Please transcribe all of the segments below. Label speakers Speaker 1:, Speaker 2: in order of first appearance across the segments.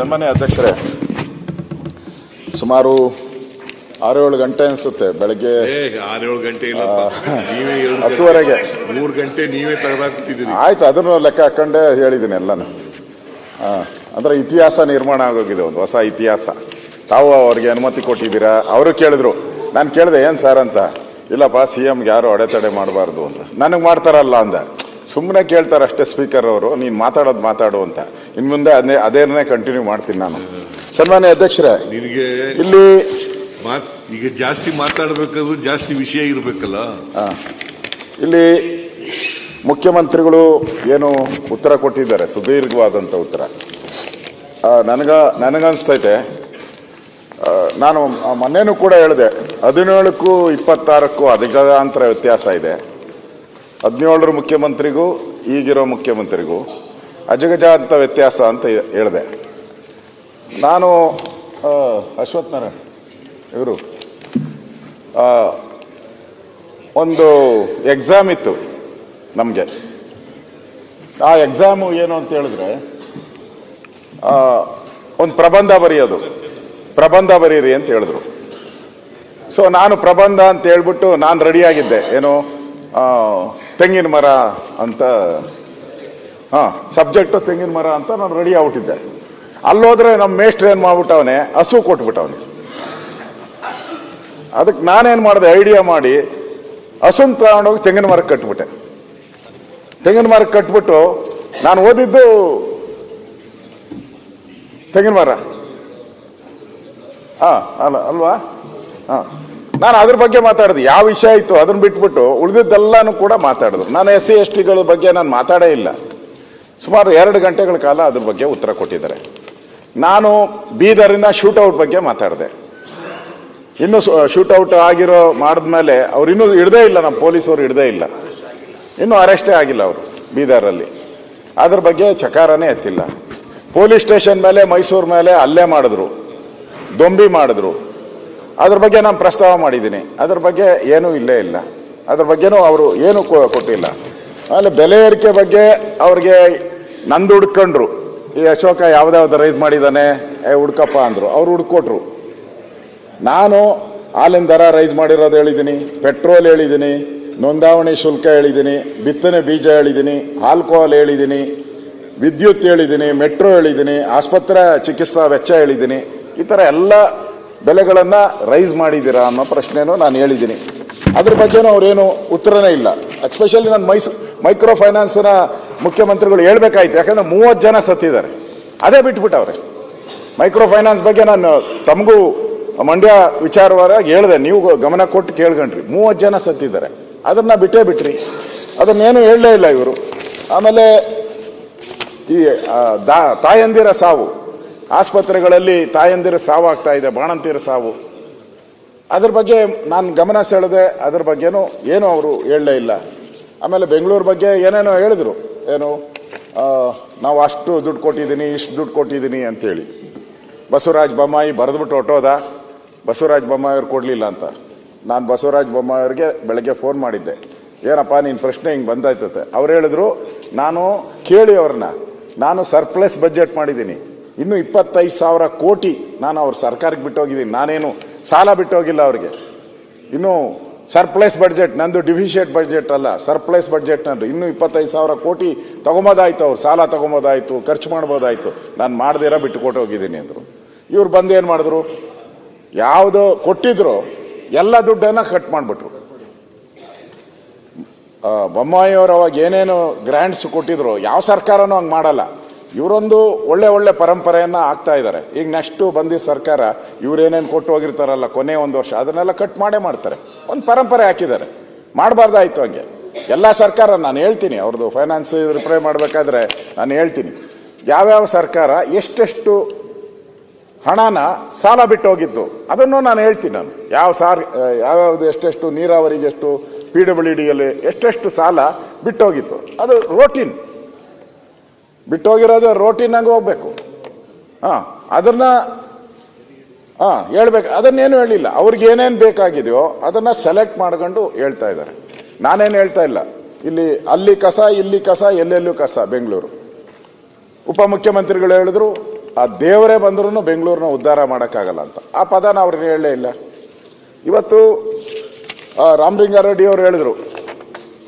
Speaker 1: ಸನ್ಮಾನ್ಯ ಅಧ್ಯಕ್ಷರೇ ಸುಮಾರು ಆರು ಏಳು ಗಂಟೆ ಅನಿಸುತ್ತೆ ಬೆಳಗ್ಗೆ.
Speaker 2: ಆರೇಳು ಗಂಟೆ ಇಲ್ಲಪ್ಪ. ನೀವೇ ಏಳು
Speaker 1: ಹತ್ತುವರೆಗೆ.
Speaker 2: ಮೂರು ಗಂಟೆ ನೀವೇ ತೆಗೆದಾಕ್ಬಿಟ್ಟಿದ್ದೀರಿ.
Speaker 1: ಆಯ್ತು ಅದನ್ನು ಲೆಕ್ಕ ಹಾಕೊಂಡೆ ಹೇಳಿದ್ದೀನಿ ಎಲ್ಲಾನು. ಆ, ಅಂದ್ರೆ ಇತಿಹಾಸ ನಿರ್ಮಾಣ ಆಗೋಗಿದೆ ಒಂದು ಹೊಸ ಇತಿಹಾಸ. ತಾವು ಅವ್ರಿಗೆ ಅನುಮತಿ ಕೊಟ್ಟಿದ್ದೀರಾ? ಅವರು ಕೇಳಿದ್ರು. ನಾನು ಕೇಳಿದೆ ಏನು ಸರ್ ಅಂತ. ಇಲ್ಲಪ್ಪ ಸಿ ಎಮ್ಗೆ ಯಾರು ಅಡೆತಡೆ ಮಾಡಬಾರ್ದು ಅಂತ. ನನಗೆ ಮಾಡ್ತಾರಲ್ಲ ಅಂದ. ಸುಮ್ಮನೆ ಕೇಳ್ತಾರೆ ಅಷ್ಟೇ ಸ್ಪೀಕರ್ ಅವರು ನೀನು ಮಾತಾಡೋದು ಮಾತಾಡು ಅಂತ. ಇನ್ನು ಮುಂದೆ ಅದೇ ಅದೇನೇ ಕಂಟಿನ್ಯೂ ಮಾಡ್ತೀನಿ ನಾನು. ಸನ್ಮಾನ್ಯ ಅಧ್ಯಕ್ಷರೇ
Speaker 2: ನಿನಗೆ
Speaker 1: ಇಲ್ಲಿ
Speaker 2: ಮಾತ್ ಈಗ ಜಾಸ್ತಿ ಮಾತಾಡ್ಬೇಕಾದ್ರೂ ಜಾಸ್ತಿ ವಿಷಯ ಇರಬೇಕಲ್ಲ?
Speaker 1: ಇಲ್ಲಿ ಮುಖ್ಯಮಂತ್ರಿಗಳು ಏನು ಉತ್ತರ ಕೊಟ್ಟಿದ್ದಾರೆ ಸುದೀರ್ಘವಾದಂಥ ಉತ್ತರ. ಆ, ನನಗ ನನಗನ್ಸ್ತೈತೆ. ಆ, ನಾನು ಮೊನ್ನೆನೂ ಕೂಡ ಹೇಳಿದೆ ಹದಿನೇಳಕ್ಕೂ ಇಪ್ಪತ್ತಾರಕ್ಕೂ ಅಧಿಕಾಂತರ ವ್ಯತ್ಯಾಸ ಇದೆ. ಹದಿನೇಳರ ಮುಖ್ಯಮಂತ್ರಿಗೂ ಈಗಿರೋ ಮುಖ್ಯಮಂತ್ರಿಗೂ. ಅಜಗಜಾಂತ ವ್ಯತ್ಯಾಸ ಅಂತ ಹೇಳಿದೆ. ನಾನು ಅಶ್ವಥ್ ನಾರಾಯಣ್ ಇವರು ಒಂದು ಎಕ್ಸಾಮ್ ಇತ್ತು ನಮಗೆ. ಆ ಎಕ್ಸಾಮು ಏನು ಅಂತ ಹೇಳಿದ್ರೆ ಒಂದು ಪ್ರಬಂಧ ಬರೆಯೋದು. ಪ್ರಬಂಧ ಬರೀರಿ ಅಂತ ಹೇಳಿದ್ರು. ಸೊ ನಾನು ಪ್ರಬಂಧ ಅಂತ ಹೇಳ್ಬಿಟ್ಟು ನಾನು ರೆಡಿಯಾಗಿದ್ದೆ ಏನು ತೆಂಗಿನ ಮರ ಅಂತ ಹಾ ಸಬ್ಜೆಕ್ಟು ತೆಂಗಿನ ಮರ ಅಂತ ನಾನು ರೆಡಿ ಆಗ್ಬಿಟ್ಟಿದ್ದೆ. ಅಲ್ಲೋದ್ರೆ ನಮ್ಮ ಮೇಷ್ಟ್ರ ಏನು ಮಾಡ್ಬಿಟ್ಟವನೆ? ಹಸು ಕೊಟ್ಬಿಟ್ಟವನೆ. ಅದಕ್ಕೆ ನಾನೇನು ಮಾಡಿದೆ? ಐಡಿಯಾ ಮಾಡಿ ಹಸುನ್ ತಗೊಂಡೋಗಿ ತೆಂಗಿನ ಮರಕ್ಕೆ ಕಟ್ಬಿಟ್ಟೆ. ತೆಂಗಿನ ಮರಕ್ಕೆ ಕಟ್ಬಿಟ್ಟು ನಾನು ಓದಿದ್ದು ತೆಂಗಿನ ಮರ. ಹಾ, ಅಲ್ಲ, ಅಲ್ವಾ? ಹಾ. ನಾನು ಅದ್ರ ಬಗ್ಗೆ ಮಾತಾಡಿದೆ. ಯಾವ ವಿಷಯ ಇತ್ತು ಅದನ್ನ ಬಿಟ್ಬಿಟ್ಟು ಉಳಿದಿದ್ದೆಲ್ಲಾನು ಕೂಡ ಮಾತಾಡಿದ್ರು ನಾನು ಎಸ್ ಸಿ ಎಸ್ ಟಿಗಳ ಬಗ್ಗೆ ನಾನು ಮಾತಾಡೇ ಇಲ್ಲ. ಸುಮಾರು ಎರಡು ಗಂಟೆಗಳ ಕಾಲ ಅದ್ರ ಬಗ್ಗೆ ಉತ್ತರ ಕೊಟ್ಟಿದ್ದಾರೆ. ನಾನು ಬೀದರಿನ ಶೂಟೌಟ್ ಬಗ್ಗೆ ಮಾತಾಡಿದೆ. ಇನ್ನು ಶೂಟೌಟ್ ಆಗಿರೋ ಮಾಡಿದ್ಮೇಲೆ ಅವ್ರು ಇನ್ನೂ ಹಿಡ್ದೇ ಇಲ್ಲ, ನಮ್ಮ ಪೊಲೀಸರು ಹಿಡ್ದೇ ಇಲ್ಲ. ಇನ್ನೂ ಅರೆಸ್ಟೇ ಆಗಿಲ್ಲ ಅವರು ಬೀದರಲ್ಲಿ. ಅದ್ರ ಬಗ್ಗೆ ಚಕಾರನೇ ಎತ್ತಿಲ್ಲ. ಪೊಲೀಸ್ ಸ್ಟೇಷನ್ ಮೇಲೆ, ಮೈಸೂರು ಮೇಲೆ ಅಲ್ಲೇ ಮಾಡಿದ್ರು. ದೊಂಬಿ ಮಾಡಿದ್ರು. ಅದ್ರ ಬಗ್ಗೆ ನಾನು ಪ್ರಸ್ತಾವ ಮಾಡಿದ್ದೀನಿ. ಅದ್ರ ಬಗ್ಗೆ ಏನೂ ಇಲ್ಲೇ ಇಲ್ಲ. ಅದ್ರ ಬಗ್ಗೆನೂ ಅವರು ಏನೂ ಕೊಟ್ಟಿಲ್ಲ. ಆಮೇಲೆ ಬೆಲೆ ಏರಿಕೆ ಬಗ್ಗೆ ಅವ್ರಿಗೆ ನಂದು ಹುಡ್ಕೊಂಡ್ರು. ಈ ಅಶೋಕ ಯಾವ್ದಾವ್ದು ರೈಸ್ ಮಾಡಿದಾನೆ? ಏ, ಹುಡ್ಕಪ್ಪ ಅಂದ್ರು. ಅವ್ರು ಹುಡ್ಕೊಟ್ರು. ನಾನು ಹಾಲಿನ ದರ ರೈಸ್ ಮಾಡಿರೋದು ಹೇಳಿದ್ದೀನಿ ಪೆಟ್ರೋಲ್ ಹೇಳಿದ್ದೀನಿ ನೋಂದಾವಣಿ ಶುಲ್ಕ ಹೇಳಿದ್ದೀನಿ ಬಿತ್ತನೆ ಬೀಜ ಹೇಳಿದ್ದೀನಿ ಆಲ್ಕೋಹಾಲ್ ಹೇಳಿದ್ದೀನಿ ವಿದ್ಯುತ್ ಹೇಳಿದ್ದೀನಿ ಮೆಟ್ರೋ ಹೇಳಿದ್ದೀನಿ ಆಸ್ಪತ್ರೆ ಚಿಕಿತ್ಸಾ ವೆಚ್ಚ ಹೇಳಿದ್ದೀನಿ ಈ ಥರ ಎಲ್ಲ ಬೆಲೆಗಳನ್ನು ರೈಸ್ ಮಾಡಿದ್ದೀರಾ ಅನ್ನೋ ಪ್ರಶ್ನೆನೂ ನಾನು ಹೇಳಿದ್ದೀನಿ ಅದ್ರ ಬಗ್ಗೆನೂ ಅವರೇನು ಉತ್ತರನೇ ಇಲ್ಲ. ಎಸ್ಪೆಷಲಿ ನಾನು ಮೈಸೂ ಮೈಕ್ರೋ ಫೈನಾನ್ಸ್ನ ಮುಖ್ಯಮಂತ್ರಿಗಳು ಹೇಳ್ಬೇಕಾಯ್ತು. ಯಾಕಂದ್ರೆ ಮೂವತ್ತು ಜನ ಸತ್ತಿದ್ದಾರೆ. ಅದೇ ಬಿಟ್ಬಿಟ್ಟವ್ರೆ. ಮೈಕ್ರೋ ಫೈನಾನ್ಸ್ ಬಗ್ಗೆ ನಾನು ತಮಗೂ ಮಂಡ್ಯ ವಿಚಾರವಾಗಿ ಹೇಳಿದೆ. ನೀವು ಗಮನ ಕೊಟ್ಟು ಕೇಳ್ಕೊಂಡ್ರಿ. ಮೂವತ್ತು ಜನ ಸತ್ತಿದ್ದಾರೆ. ಅದನ್ನ ಬಿಟ್ಟೇ ಬಿಟ್ರಿ. ಅದನ್ನೇನು ಹೇಳಲೇ ಇಲ್ಲ ಇವರು. ಆಮೇಲೆ ಈ ದಾ- ತಾಯಂದಿರ ಸಾವು. ಆಸ್ಪತ್ರೆಗಳಲ್ಲಿ ತಾಯಂದಿರ ಸಾವು ಆಗ್ತಾ ಇದೆ. ಬಾಣಂತಿರ ಸಾವು. ಅದ್ರ ಬಗ್ಗೆ ನಾನು ಗಮನ ಸೆಳೆದೆ. ಅದ್ರ ಬಗ್ಗೆನೂ ಏನೂ ಅವರು ಹೇಳಲೇ ಇಲ್ಲ. ಆಮೇಲೆ ಬೆಂಗಳೂರು ಬಗ್ಗೆ ಏನೇನೋ ಹೇಳಿದ್ರು. ಏನು ನಾವು ಅಷ್ಟು ದುಡ್ಡು ಕೊಟ್ಟಿದ್ದೀನಿ, ಇಷ್ಟು ದುಡ್ಡು ಕೊಟ್ಟಿದ್ದೀನಿ ಅಂತೇಳಿ. ಬಸವರಾಜ ಬೊಮ್ಮಾಯಿ ಬರೆದ್ಬಿಟ್ಟು ಹೊಟ್ಟೋದ ಬಸವರಾಜ ಬೊಮ್ಮಾಯಿ ಅವ್ರು ಕೊಡಲಿಲ್ಲ ಅಂತ. ನಾನು ಬಸವರಾಜ ಬೊಮ್ಮಾಯಿ ಅವ್ರಿಗೆ ಬೆಳಗ್ಗೆ ಫೋನ್ ಮಾಡಿದ್ದೆ. ಏನಪ್ಪ ನಿನ್ನ ಪ್ರಶ್ನೆ ಹಿಂಗೆ ಬಂದಾಯ್ತತೆ. ಅವ್ರು ಹೇಳಿದ್ರು, ನಾನು ಕೇಳಿ ಅವ್ರನ್ನ. ನಾನು ಸರ್ಪ್ಲಸ್ ಬಜೆಟ್ ಮಾಡಿದ್ದೀನಿ. ಇನ್ನು ಇಪ್ಪತ್ತೈದು ಸಾವಿರ ಕೋಟಿ ನಾನು ಅವ್ರ ಸರ್ಕಾರಕ್ಕೆ ಬಿಟ್ಟೋಗಿದ್ದೀನಿ. ನಾನೇನು ಸಾಲ ಬಿಟ್ಟೋಗಿಲ್ಲ ಅವ್ರಿಗೆ. ಇನ್ನು ಸರ್ಪ್ಲಸ್ ಬಡ್ಜೆಟ್, ನಂದು ಡಿಫಿಷಿಯೇಟ್ ಬಡ್ಜೆಟ್ ಅಲ್ಲ. ಸರ್ಪ್ಲೈಸ್ ಬಡ್ಜೆಟ್ ನಂದು ಇನ್ನೂ ಇಪ್ಪತ್ತೈದು ಸಾವಿರ ಕೋಟಿ ತಗೊಂಬೋದಾಯ್ತು ಅವ್ರು. ಸಾಲ ತಗೊಂಬೋದಾಯ್ತು, ಖರ್ಚು ಮಾಡ್ಬೋದಾಯ್ತು. ನಾನು ಮಾಡ್ದಿರ ಬಿಟ್ಟು ಕೊಟ್ಟು ಹೋಗಿದ್ದೀನಿ ಅಂದರು. ಇವ್ರು ಬಂದು ಏನು ಮಾಡಿದ್ರು? ಯಾವುದು ಕೊಟ್ಟಿದ್ರು, ಎಲ್ಲ ದುಡ್ಡನ್ನು ಕಟ್ ಮಾಡಿಬಿಟ್ರು. ಬೊಮ್ಮಾಯಿಯವರು ಅವಾಗ ಏನೇನು ಗ್ರ್ಯಾಂಡ್ಸ್ ಕೊಟ್ಟಿದ್ರು. ಯಾವ ಸರ್ಕಾರನೂ ಹಂಗೆ ಮಾಡಲ್ಲ. ಇವರೊಂದು ಒಳ್ಳೆ ಒಳ್ಳೆ ಪರಂಪರೆಯನ್ನ ಆಗ್ತಾ ಇದ್ದಾರೆ. ಈಗ ನೆಕ್ಸ್ಟ್ ಬಂದಿದ್ದ ಸರ್ಕಾರ ಇವರೇನೇನು ಕೊಟ್ಟು ಹೋಗಿರ್ತಾರಲ್ಲ, ಕೊನೆ ಒಂದು ವರ್ಷ, ಅದನ್ನೆಲ್ಲ ಕಟ್ ಮಾಡೇ ಮಾಡ್ತಾರೆ. ಒಂದು ಪರಂಪರೆ ಹಾಕಿದ್ದಾರೆ. ಮಾಡಬಾರ್ದಾಯ್ತು ಹಂಗೆ. ಎಲ್ಲ ಸರ್ಕಾರ ನಾನು ಹೇಳ್ತೀನಿ ಅವ್ರದ್ದು ಫೈನಾನ್ಸ್ ರಿಪ್ಲೈ ಮಾಡಬೇಕಾದ್ರೆ ನಾನು ಹೇಳ್ತೀನಿ. ಯಾವ್ಯಾವ ಸರ್ಕಾರ ಎಷ್ಟೆಷ್ಟು ಹಣನ ಸಾಲ ಬಿಟ್ಟು ಹೋಗಿದ್ದು, ಅದನ್ನು ನಾನು ಹೇಳ್ತೀನಿ ನಾನು. ಯಾವ ಸಾರ್, ಯಾವ್ಯಾವ್ದು ಎಷ್ಟೆಷ್ಟು ನೀರಾವರಿಗೆ ಎಷ್ಟು ಪಿ ಡಬ್ಲ್ಯೂ ಡಿಯಲ್ಲಿ ಎಷ್ಟೆಷ್ಟು ಸಾಲ ಬಿಟ್ಟೋಗಿತ್ತು ಅದು ರೋಟೀನ್ ಬಿಟ್ಟೋಗಿರೋದು ರೋಟಿನಾಗ ಹೋಗ್ಬೇಕು. ಹಾಂ, ಅದನ್ನ, ಹಾಂ, ಹೇಳ್ಬೇಕು. ಅದನ್ನೇನು ಹೇಳಿಲ್ಲ. ಅವ್ರಿಗೆ ಏನೇನು ಬೇಕಾಗಿದೆಯೋ ಅದನ್ನ ಸೆಲೆಕ್ಟ್ ಮಾಡ್ಕೊಂಡು ಹೇಳ್ತಾ ಇದ್ದಾರೆ. ನಾನೇನು ಹೇಳ್ತಾ ಇಲ್ಲ. ಇಲ್ಲಿ, ಅಲ್ಲಿ ಕಸ, ಇಲ್ಲಿ ಕಸ, ಎಲ್ಲೆಲ್ಲೂ ಕಸ, ಬೆಂಗಳೂರು. ಉಪಮುಖ್ಯಮಂತ್ರಿಗಳು ಹೇಳಿದ್ರು, ಆ ದೇವರೇ ಬಂದ್ರೂ ಬೆಂಗಳೂರನ್ನ ಉದ್ಧಾರ ಮಾಡೋಕ್ಕಾಗಲ್ಲ ಅಂತ. ಆ ಪದನ ಅವ್ರಿಗೆ ಹೇಳಲೇ ಇಲ್ಲ. ಇವತ್ತು ರಾಮಲಿಂಗಾರೆಡ್ಡಿ ಅವರು ಹೇಳಿದ್ರು,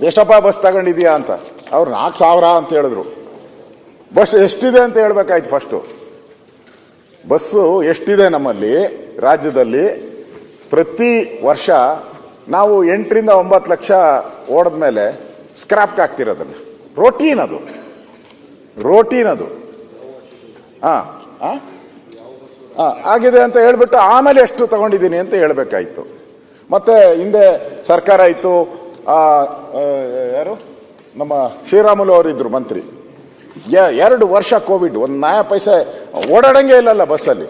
Speaker 1: ಎಷ್ಟಪ್ಪ ಬಸ್ ತಗೊಂಡಿದೀಯಾ ಅಂತ. ಅವ್ರು ನಾಲ್ಕು ಸಾವಿರ ಅಂತ ಹೇಳಿದ್ರು. ಬಸ್ ಎಷ್ಟಿದೆ ಅಂತ ಹೇಳ್ಬೇಕಾಯ್ತು ಫಸ್ಟು. ಬಸ್ಸು ಎಷ್ಟಿದೆ ನಮ್ಮಲ್ಲಿ, ರಾಜ್ಯದಲ್ಲಿ, ಪ್ರತಿ ವರ್ಷ ನಾವು ಎಂಟರಿಂದ ಒಂಬತ್ತು ಲಕ್ಷ ಓಡಿದ ಮೇಲೆ ಸ್ಕ್ರಾಪ್ಗೆ ಹಾಕ್ತಿರೋದನ್ನು ರೋಟೀನ್ ಅದು. ರೋಟೀನ್ ಅದು. ಹಾ ಹಾ ಆಗಿದೆ ಅಂತ ಹೇಳ್ಬಿಟ್ಟು ಆಮೇಲೆ ಎಷ್ಟು ತಗೊಂಡಿದ್ದೀನಿ ಅಂತ ಹೇಳ್ಬೇಕಾಯ್ತು. ಮತ್ತೆ ಹಿಂದೆ ಸರ್ಕಾರ ಇತ್ತು ಯಾರು? ನಮ್ಮ ಶ್ರೀರಾಮುಲು ಅವರಿದ್ರು ಮಂತ್ರಿ. ಎರಡು ವರ್ಷ ಕೋವಿಡ್. ಒಂದು ನಾಯ ಪೈಸೆ ಓಡಾಡಂಗೆ ಇಲ್ಲಲ್ಲ ಬಸ್ಸಲ್ಲಿ.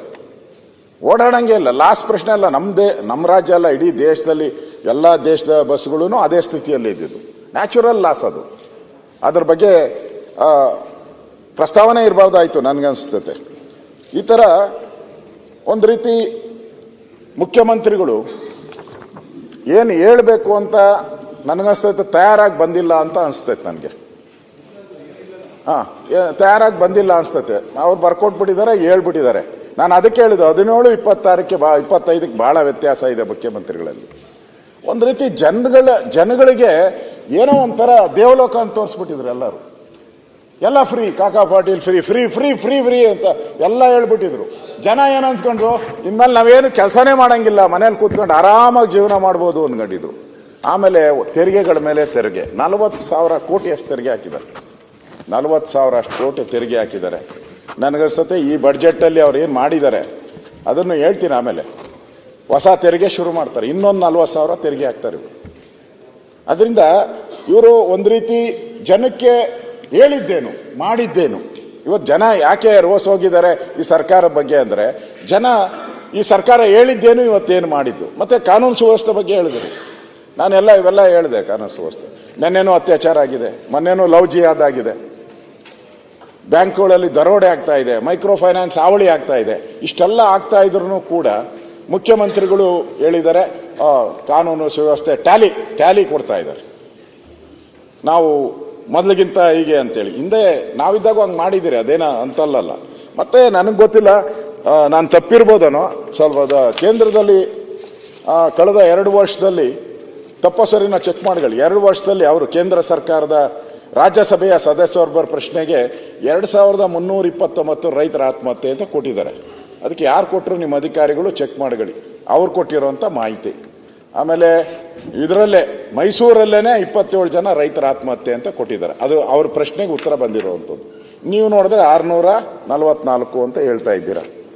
Speaker 1: ಓಡಾಡಂಗೆ ಇಲ್ಲ. ಲಾಸ್ಟ್ ಪ್ರಶ್ನೆ ಅಲ್ಲ ನಮ್ಮ ದೇ ನಮ್ಮ ರಾಜ್ಯ ಅಲ್ಲ, ಇಡೀ ದೇಶದಲ್ಲಿ ಎಲ್ಲ ದೇಶದ ಬಸ್ಗಳೂ ಅದೇ ಸ್ಥಿತಿಯಲ್ಲಿ ಇದ್ದಿದ್ದು. ನ್ಯಾಚುರಲ್ ಲಾಸ್ ಅದು. ಅದ್ರ ಬಗ್ಗೆ ಪ್ರಸ್ತಾವನೆ ಇರಬಾರ್ದಾಯ್ತು ನನಗನ್ಸ್ತತೆ ಈ ಥರ ಒಂದು ರೀತಿ ಮುಖ್ಯಮಂತ್ರಿಗಳು ಏನು ಹೇಳಬೇಕು ಅಂತ ನನಗನ್ಸ್ತೈತೆ, ತಯಾರಾಗಿ ಬಂದಿಲ್ಲ ಅಂತ ಅನಿಸ್ತೈತೆ ನನಗೆ. ಹಾಂ ತಯಾರಾಗಿ ಬಂದಿಲ್ಲ ಅನ್ಸ್ತತೆ. ಅವ್ರು ಬರ್ಕೊಟ್ಬಿಟ್ಟಿದ್ದಾರೆ ಹೇಳ್ಬಿಟ್ಟಿದ್ದಾರೆ ನಾನು ಅದಕ್ಕೆ ಹೇಳಿದ್ದು, ಹದಿನೇಳು, ಇಪ್ಪತ್ತಾರಕ್ಕೆ ಬಾ, ಇಪ್ಪತ್ತೈದಕ್ಕೆ ಭಾಳ ವ್ಯತ್ಯಾಸ ಇದೆ ಮುಖ್ಯಮಂತ್ರಿಗಳಲ್ಲಿ. ಒಂದು ರೀತಿ ಜನಗಳ, ಜನಗಳಿಗೆ ಏನೋ ಒಂಥರ ದೇವಲೋಕ ಅಂತ ತೋರಿಸ್ಬಿಟ್ಟಿದ್ರು ಎಲ್ಲರೂ. ಎಲ್ಲ free, Kaka Patil free free free free free ಅಂತ ಎಲ್ಲ ಹೇಳ್ಬಿಟ್ಟಿದ್ರು. ಜನ ಏನು ಅನ್ಸ್ಕೊಂಡ್ರು, ಇನ್ಮೇಲೆ ನಾವೇನು ಕೆಲಸನೇ ಮಾಡಂಗಿಲ್ಲ, ಮನೇಲಿ ಕೂತ್ಕೊಂಡು ಆರಾಮಾಗಿ ಜೀವನ ಮಾಡ್ಬೋದು ಅನ್ಕೊಂಡಿದ್ರು. ಆಮೇಲೆ ತೆರಿಗೆಗಳ ಮೇಲೆ ತೆರಿಗೆ, ನಲವತ್ತು ಸಾವಿರ ಕೋಟಿ ಅಷ್ಟು ತೆರಿಗೆ ಹಾಕಿದ್ದಾರೆ. ನಲವತ್ತು ಸಾವಿರ ಅಷ್ಟು ಕೋಟಿ ತೆರಿಗೆ ಹಾಕಿದ್ದಾರೆ. ನನಗನ್ಸುತ್ತೆ ಈ ಬಡ್ಜೆಟಲ್ಲಿ ಅವ್ರು ಏನು ಮಾಡಿದ್ದಾರೆ, ಅದನ್ನು ಹೇಳ್ತೀನಿ ಆಮೇಲೆ. ಹೊಸ ತೆರಿಗೆ ಶುರು ಮಾಡ್ತಾರೆ, ಇನ್ನೊಂದು ನಲ್ವತ್ತು ಸಾವಿರ ತೆರಿಗೆ ಹಾಕ್ತಾರೆ ಇವರು. ಅದರಿಂದ ಇವರು ಒಂದು ರೀತಿ ಜನಕ್ಕೆ ಹೇಳಿದ್ದೇನು, ಮಾಡಿದ್ದೇನು. ಇವತ್ತು ಜನ ಯಾಕೆ ರೋಸ್ ಹೋಗಿದ್ದಾರೆ ಈ ಸರ್ಕಾರ ಬಗ್ಗೆ ಅಂದರೆ, ಜನ ಈ ಸರ್ಕಾರ ಹೇಳಿದ್ದೇನು ಇವತ್ತೇನು ಮಾಡಿದ್ದು. ಮತ್ತೆ ಕಾನೂನು ಸುವ್ಯವಸ್ಥೆ ಬಗ್ಗೆ ಹೇಳಿದ್ರು. ನಾನೆಲ್ಲ ಇವೆಲ್ಲ ಹೇಳಿದೆ ಕಾನೂನು ಸುವ್ಯವಸ್ಥೆ. ನನ್ನೇನೋ ಅತ್ಯಾಚಾರ ಆಗಿದೆ, ಮೊನ್ನೆನೂ ಲವ್ ಜಿಯಾದ್ ಆಗಿದೆ. ಬ್ಯಾಂಕ್ಗಳಲ್ಲಿ ದರೋಡೆ ಆಗ್ತಾ ಇದೆ ಮೈಕ್ರೋ ಫೈನಾನ್ಸ್ ಹಾವಳಿ ಆಗ್ತಾ ಇದೆ, ಇಷ್ಟೆಲ್ಲ ಆಗ್ತಾ ಇದ್ರು ಕೂಡ ಮುಖ್ಯಮಂತ್ರಿಗಳು ಹೇಳಿದ್ದಾರೆ ಕಾನೂನು ಸುವ್ಯವಸ್ಥೆ ಟ್ಯಾಲಿ ಟ್ಯಾಲಿ ಕೊಡ್ತಾ ಇದ್ದಾರೆ. ನಾವು ಮೊದಲಿಗಿಂತ ಹೀಗೆ ಅಂತೇಳಿ. ಹಿಂದೆ ನಾವಿದ್ದಾಗ ಹಂಗೆ ಮಾಡಿದ್ದೀರಿ, ಅದೇನ ಅಂತಲ್ಲಲ್ಲ. ಮತ್ತೆ ನನಗೆ ಗೊತ್ತಿಲ್ಲ ನಾನು ತಪ್ಪಿರ್ಬೋದನೋ, ಸ್ವಲ್ಪ ಕೇಂದ್ರದಲ್ಲಿ ಕಳೆದ ಎರಡು ವರ್ಷದಲ್ಲಿ ತಪ್ಪಸರಿನ ಚೆಕ್ ಮಾಡಿಗಳು ಎರಡು ವರ್ಷದಲ್ಲಿ ಅವರು ಕೇಂದ್ರ ಸರ್ಕಾರದ ರಾಜ್ಯಸಭೆಯ ಸದಸ್ಯರೊಬ್ಬರ ಪ್ರಶ್ನೆಗೆ ಎರಡು ಸಾವಿರದ ಮುನ್ನೂರ ಇಪ್ಪತ್ತೊಂಬತ್ತು ರೈತರ ಆತ್ಮಹತ್ಯೆ ಅಂತ ಕೊಟ್ಟಿದ್ದಾರೆ. ಅದಕ್ಕೆ ಯಾರು ಕೊಟ್ಟರು ನಿಮ್ಮ ಅಧಿಕಾರಿಗಳು? ಚೆಕ್ ಮಾಡಿಗಳಿ ಅವ್ರು ಕೊಟ್ಟಿರೋಂಥ ಮಾಹಿತಿ. ಆಮೇಲೆ ಇದರಲ್ಲೇ ಮೈಸೂರಲ್ಲೇ ಇಪ್ಪತ್ತೇಳು ಜನ ರೈತರ ಆತ್ಮಹತ್ಯೆ ಅಂತ ಕೊಟ್ಟಿದ್ದಾರೆ. ಅದು ಅವ್ರ ಪ್ರಶ್ನೆಗೆ ಉತ್ತರ ಬಂದಿರುವಂಥದ್ದು ನೀವು ನೋಡಿದ್ರೆ ಆರುನೂರ ನಲವತ್ನಾಲ್ಕು ಅಂತ ಹೇಳ್ತಾ ಇದ್ದೀರಾ.